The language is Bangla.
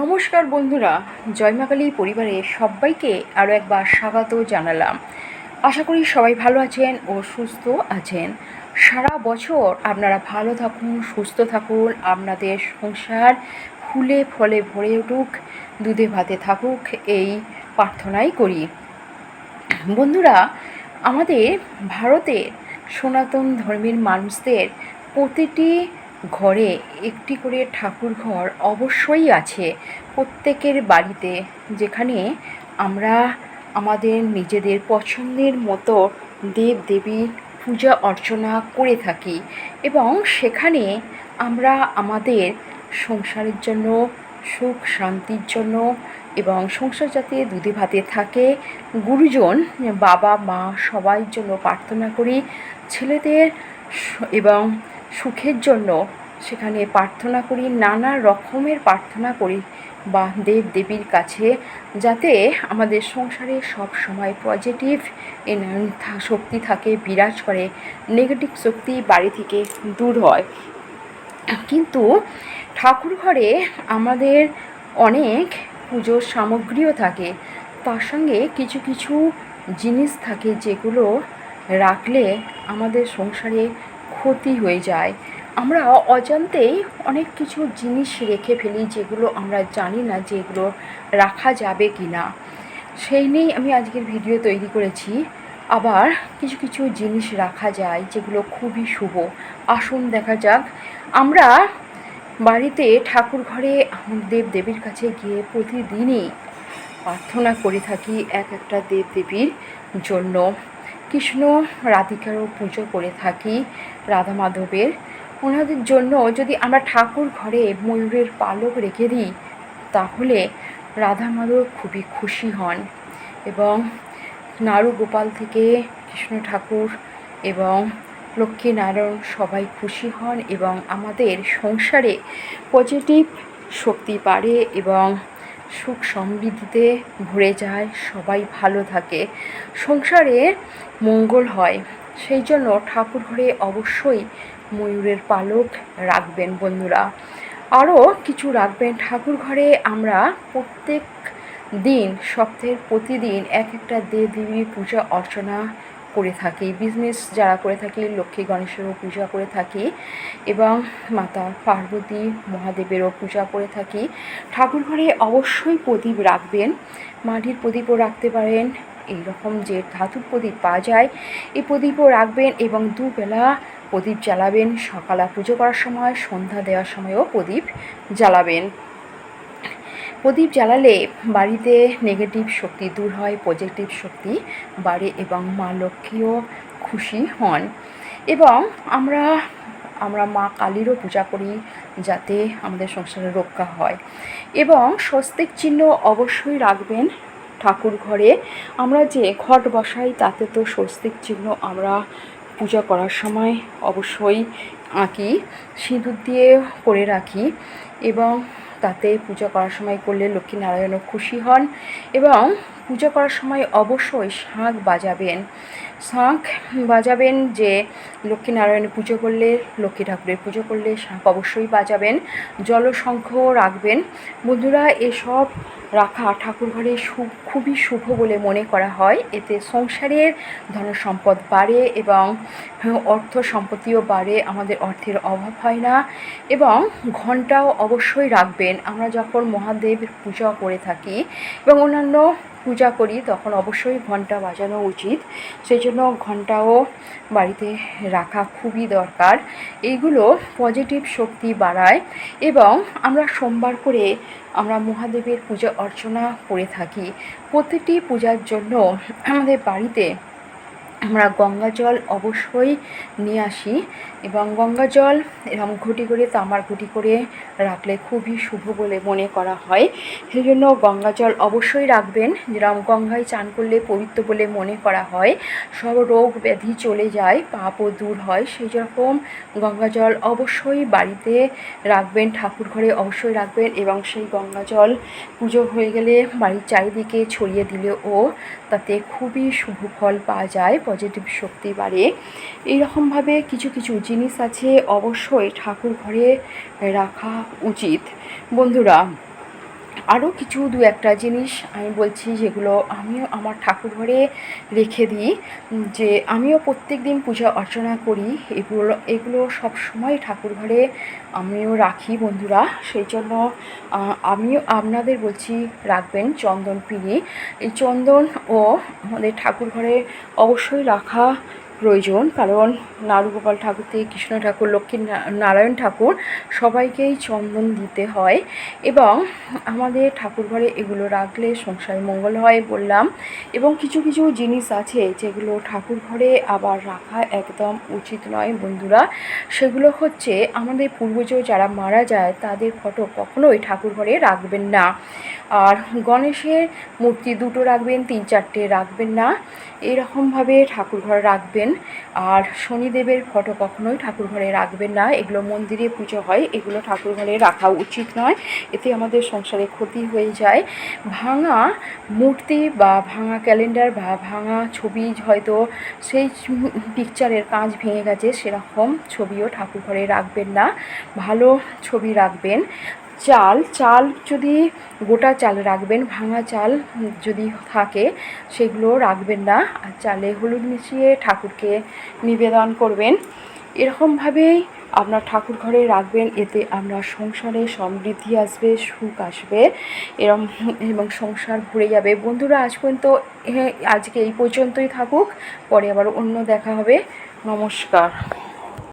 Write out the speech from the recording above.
নমস্কার বন্ধুরা জয়মাকালী পরিবারে সবাইকে আরও একবার স্বাগত জানালাম। আশা করি সবাই ভালো আছেন ও সুস্থ আছেন। সারা বছর আপনারা ভালো থাকুন, সুস্থ থাকুন, আপনাদের সংসার ফুলে ফলে ভরে উঠুক, দুধে ভাতে থাকুক, এই প্রার্থনাই করি। বন্ধুরা, আমাদের ভারতের সনাতন ধর্মের মানুষদের প্রতিটি ঘরে একটি করে ঠাকুর ঘর অবশ্যই আছে। প্রত্যেকের বাড়িতে, যেখানে আমরা আমাদের নিজেদের পছন্দের মতো দেব দেবীর পূজা অর্চনা করে থাকি এবং সেখানে আমরা আমাদের সংসারের জন্য, সুখ শান্তির জন্য এবং সংসার যাতে দুধে ভাতে থাকে, গুরুজন, বাবা, মা সবাই জন্য প্রার্থনা করি, ছেলেদের এবং সুখের জন্য সেখানে প্রার্থনা করি, নানা রকমের প্রার্থনা করি বা দেব দেবীর কাছে যাতে আমাদের সংসারে সব সময় পজিটিভ শক্তি থাকে, বিরাজ করে নেগেটিভ শক্তি বাড়ি থেকে দূর হয়। কিন্তু ঠাকুর ঘরে আমাদের অনেক পুজোর সামগ্রীও থাকে। তার সঙ্গে কিছু কিছু জিনিস থাকে যেগুলো রাখলে আমাদের সংসারে ক্ষতি হয়ে যায়। আমরা অজান্তেই অনেক কিছু জিনিস রেখে ফেলি যেগুলো আমরা জানি না যেগুলো রাখা যাবে কি না। সেই নিয়েই আমি আজকের ভিডিও তৈরি করেছি। আবার কিছু কিছু জিনিস রাখা যায় যেগুলো খুবই শুভ। আসুন দেখা যাক। আমরা বাড়িতে ঠাকুর ঘরে দেব দেবীর কাছে গিয়ে প্রতিদিনই প্রার্থনা করে থাকি এক একটা দেব দেবীর জন্য। কৃষ্ণ রাধিকারও পুজো করে থাকি রাধা মাধবের। ওনাদের জন্য যদি আমরা ঠাকুর ঘরে ময়ূরের পালক রেখে দিই, তাহলে রাধা মাধব খুবই খুশি হন এবং নাড়ু গোপাল থেকে কৃষ্ণ ঠাকুর এবং লক্ষ্মী নারায়ণ সবাই খুশি হন এবং আমাদের সংসারে পজিটিভ শক্তি বাড়ে এবং সুখ সমৃদ্ধিতে ভরে যায়, সবাই ভালো থাকে। সংসারে মঙ্গল হয়, সেই জন্য ঠাকুর ঘরে অবশ্যই ময়ূরের পালক রাখবেন বন্ধুরা। আরও কিছু রাখবেন ঠাকুর ঘরে। আমরা প্রত্যেক দিন, সপ্তাহের প্রতিদিন এক একটা দেব দেবীর পূজা অর্চনা করে থাকি। বিজনেস যারা করে থাকি, লক্ষ্মী গণেশেরও পূজা করে থাকি এবং মাতা পার্বতী মহাদেবেরও পূজা করে থাকি। ঠাকুর ঘরে অবশ্যই প্রদীপ রাখবেন। মাটির প্রদীপও রাখতে পারেন। এই রকম যে ধাতুর প্রদীপ পাওয়া যায়, এই প্রদীপও রাখবেন এবং দুবেলা প্রদীপ জ্বালাবেন। সকালে পুজো করার সময়, সন্ধ্যা দেওয়ার সময়ও প্রদীপ জ্বালাবেন। প্রদীপ জ্বালালে বাড়িতে নেগেটিভ শক্তি দূর হয় পজিটিভ শক্তি বাড়ে এবং মা লক্ষ্মীও খুশি হন। এবং আমরা আমরা মা কালীরও পূজা করি যাতে আমাদের সংসারে রক্ষা হয়। এবং স্বস্তিক চিহ্ন অবশ্যই রাখবেন ঠাকুর ঘরে। আমরা যে ঘট বসাই, তাতে তো স্বস্তিক চিহ্ন আমরা পূজা করার সময় অবশ্যই আঁকি, সিঁদুর দিয়ে করে রাখি এবং তাতে পূজা করার সময় করলে লক্ষ্মী নারায়ণও খুশি হন এবং পূজা করার সময় অবশ্যই শাঁখ বাজাবেন। শাঁখ বাজাবেন যে লক্ষ্মীনারায়ণের পুজো করলে, লক্ষ্মী ঠাকুরের পুজো করলে শাঁখ অবশ্যই বাজাবেন। জলশঙ্খ রাখবেন। বন্ধুরা, এসব রাখা ঠাকুর ঘরে খুবই শুভ বলে মনে করা হয়। এতে সংসারের ধন সম্পদ বাড়ে এবং অর্থ সম্পত্তিও বাড়ে, আমাদের অর্থের অভাব হয় না এবং ঘন্টাও অবশ্যই রাখবেন। আমরা যখন মহাদেব পূজা করে থাকি এবং অন্যান্য পূজা করি, তখন অবশ্যই ঘণ্টা বাজানো উচিত। সেই জন্য ঘন্টাও বাড়িতে রাখা খুবই দরকার। এইগুলো পজিটিভ শক্তি বাড়ায় এবং আমরা সোমবার করে আমরা মহাদেবের পূজা অর্চনা করে থাকি। প্রতিটি পূজার জন্য আমাদের বাড়িতে আমরা গঙ্গা জল অবশ্যই নিয়ে আসি এবং গঙ্গা জল এরকম ঘুটি করে তামার ঘুটি করে রাখলে খুবই শুভ বলে মনে করা হয়। সেই জন্য গঙ্গা জল অবশ্যই রাখবেন। যেরকম গঙ্গায় চান করলে পবিত্র বলে মনে করা হয়। সব রোগ ব্যাধি চলে যায় পাপও দূর হয়। সেই রকম গঙ্গা জল অবশ্যই বাড়িতে রাখবেন, ঠাকুর ঘরে অবশ্যই রাখবেন এবং সেই গঙ্গা জল পুজো হয়ে গেলে বাড়ির চারিদিকে ছড়িয়ে দিলেও তাতে খুবই শুভ ফল পাওয়া যায়। পজিটিভ শক্তি বাড়ে। এইরকমভাবে কিছু কিছু জিনিস আছে অবশ্যই ঠাকুর ঘরে রাখা উচিত। বন্ধুরা আরও কিছু দু একটা জিনিস আমি বলছি, যেগুলো আমিও আমার ঠাকুর ঘরে রেখে দিই যে আমিও প্রত্যেক দিন পূজা অর্চনা করি। এগুলো এগুলো সব সময় ঠাকুর ঘরে আমিও রাখি বন্ধুরা। সেই জন্য আমিও আপনাদের বলছি, রাখবেন চন্দন পিড়ি। এই চন্দন ও আমাদের ঠাকুর ঘরে অবশ্যই রাখা প্রয়োজন। কারণ নারুগোপাল ঠাকুর থেকে কৃষ্ণ ঠাকুর লক্ষ্মী নারায়ণ ঠাকুর সবাইকেই চন্দন দিতে হয় এবং আমাদের ঠাকুর ঘরে এগুলো রাখলে সংসারে মঙ্গল হয় বললাম। এবং কিছু কিছু জিনিস আছে যেগুলো ঠাকুর ঘরে আবার রাখা একদম উচিত নয় বন্ধুরা। সেগুলো হচ্ছে আমাদের পূর্বজ যারা মারা যায় তাদের ফটো কখনোই ঠাকুর ঘরে রাখবেন না। আর গণেশের মূর্তি দুটো রাখবেন, তিন চারটে রাখবেন না। এরকমভাবে ঠাকুর ঘরে রাখবেন। আর শনিদেবের ফটো কখনোই ঠাকুর ঘরে রাখবেন না। এগুলো মন্দিরে পুজো হয়, এগুলো ঠাকুর ঘরে রাখা উচিত নয়। এতে আমাদের সংসারে ক্ষতি হয়ে যায়। ভাঙা মূর্তি বা ভাঙা ক্যালেন্ডার বা ভাঙা ছবি হয়তো সেই পিকচারের কাঁচ ভেঙে গেছে, সেরকম ছবিও ঠাকুর ঘরে রাখবেন না। ভালো ছবি রাখবেন। চাল চাল যদি গোটা চাল রাখবেন, ভাঙা চাল যদি থাকে, সেগুলো রাখবেন না। আর চালে হলুদ মিশিয়ে ঠাকুরকে নিবেদন করবেন। এরকমভাবেই আপনার ঠাকুর ঘরে রাখবেন, এতে আপনার সংসারে সমৃদ্ধি আসবে, সুখ আসবে, এরম এবং সংসার ভরে যাবে। বন্ধুরা, আজ পর্যন্ত আজকে এই পর্যন্তই থাকুক। পরে আবার অন্য দেখা হবে। নমস্কার।